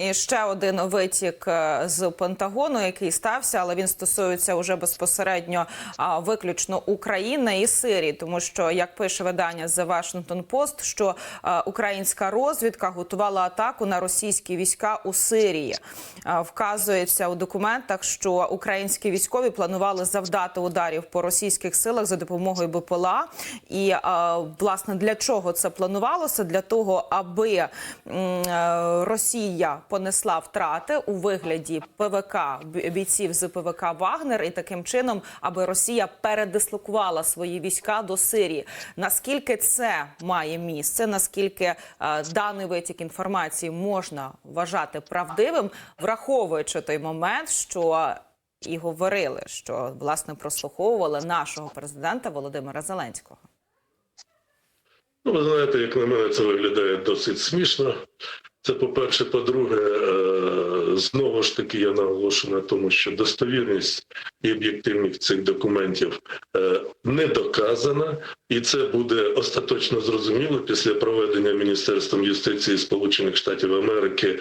І ще один витік е, з Пентагону, який стався, але він стосується уже безпосередньо виключно України і Сирії, тому що як пише видання The Washington Post, що е, українська розвідка готувала атаку на російські війська у Сирії. Е, Вказується у документах, що українські військові планували завдати ударів по російських силах за допомогою БПЛА. І власне для чого це планувалося? Для того, аби Росія понесла втрати у вигляді ПВК бійців з ПВК Вагнер, і таким чином, аби Росія передислокувала свої війська до Сирії. Наскільки це має місце? Наскільки е, даний витік інформації можна вважати правдивим, враховуючи той момент, що і говорили, що власне прослуховували нашого президента Володимира Зеленського. Ну, ви знаєте, як на мене, це виглядає досить смішно. Це по-перше, по-друге, е, знову ж таки я наголошую на тому, що достовірність і об'єктивність цих документів е, не доказана, і це буде остаточно зрозуміло після проведення Міністерством юстиції Сполучених Штатів Америки.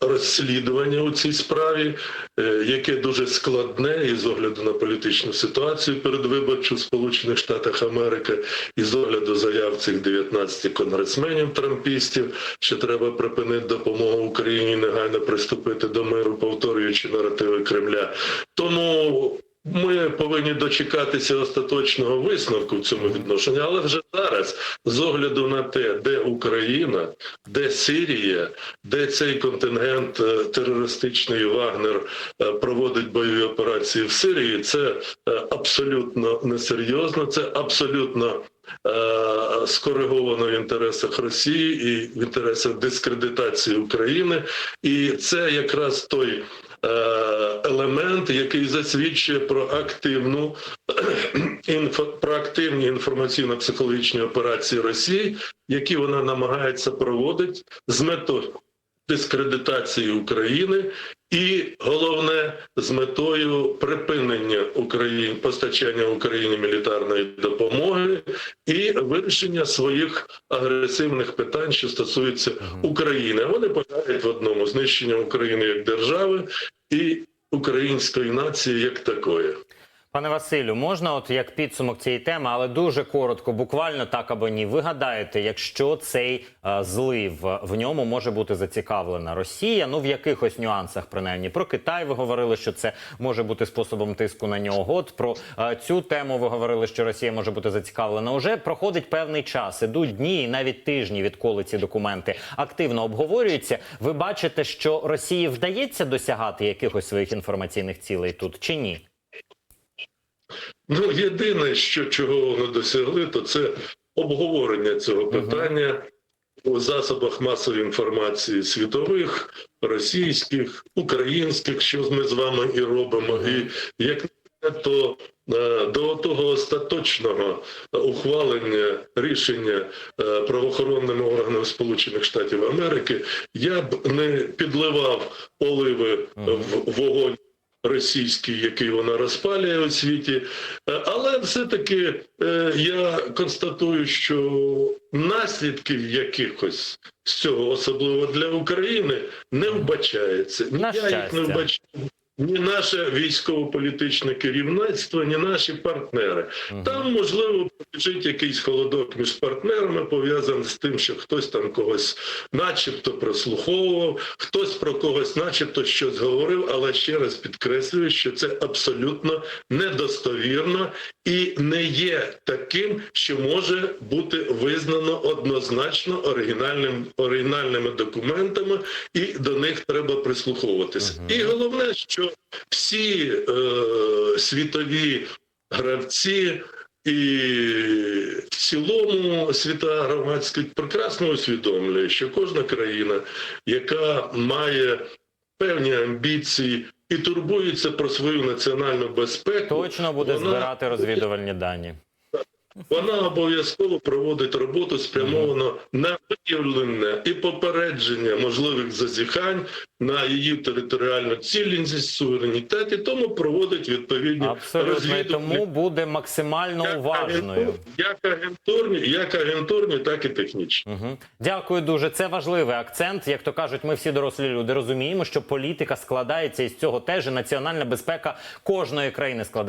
Розслідування у цій справі, е, яке дуже складне і з огляду на політичну ситуацію передвиборчу в Сполучених Штатах Америки, і з огляду заяв цих 19 конгресменів трампістів, що треба припинити допомогу Україні, негайно приступити до миру, повторюючи наративи Кремля. Тому ми повинні дочекатися остаточного висновку в цьому відношенні, але вже зараз, з огляду на те, де Україна, де Сирія, де цей контингент е, терористичний Вагнер е, проводить бойові операції в Сирії, це е, абсолютно несерйозно, це абсолютно. Скориговано в інтересах Росії і в інтересах дискредитації України, і це якраз той елемент, який засвідчує про активну про активні інформаційно-психологічні операції Росії, які вона намагається проводити з метою дискредитації України, і головне з метою припинення України постачання Україні мілітарної допомоги і вирішення своїх агресивних питань, що стосуються України. Вони полягають в одному знищення України як держави і української нації як такої. Пане Василю, можна, от як підсумок цієї теми, але дуже коротко, буквально так або ні. Ви гадаєте, якщо цей е, злив в ньому може бути зацікавлена Росія? Ну в якихось нюансах, принаймні про Китай ви говорили, що це може бути способом тиску на нього. От про е, цю тему ви говорили, що Росія може бути зацікавлена. Уже проходить певний час, ідуть дні і навіть тижні, відколи ці документи активно обговорюються. Ви бачите, що Росії вдається досягати якихось своїх інформаційних цілей тут чи ні? Ну, єдине, що чого вони досягли, то це обговорення цього питання у засобах масової інформації світових, російських, українських, що ми з вами і робимо. І як не то е, до того остаточного ухвалення рішення е, правоохоронними органами Сполучених Штатів Америки я б не підливав оливи в вогонь російський, який вона розпалює у світі. Е, Але все-таки е, я констатую, що наслідків якихось з цього, особливо для України, не вбачається. На я їх не вбачаю. Ні наше військово-політичне керівництво, ні наші партнери. Там, можливо, побіжить якийсь холодок між партнерами, пов'язаний з тим, що хтось там когось начебто прослуховував, хтось про когось начебто щось говорив, але ще раз підкреслюю, що це абсолютно недостовірно і не є таким, що може бути визнано однозначно оригінальним, оригінальними документами, і до них треба прислуховуватися. І головне, що всі е, світові гравці і в цілому світа громадські прекрасно усвідомлює, що кожна країна, яка має певні амбіції і турбується про свою національну безпеку, Точно буде вона- збирати розвідувальні дані. Вона обов'язково проводить роботу спрямовану на виявлення і попередження можливих зазіхань на її територіальну цілісність, суверенітет, і тому проводить відповідні Абсолютно і тому буде максимально як уважною. як агентурні, як агентурні, так і технічні. Угу. Дякую дуже. Це важливий акцент. Як то кажуть, ми всі дорослі люди розуміємо, що політика складається із цього теж і національна безпека кожної країни складається.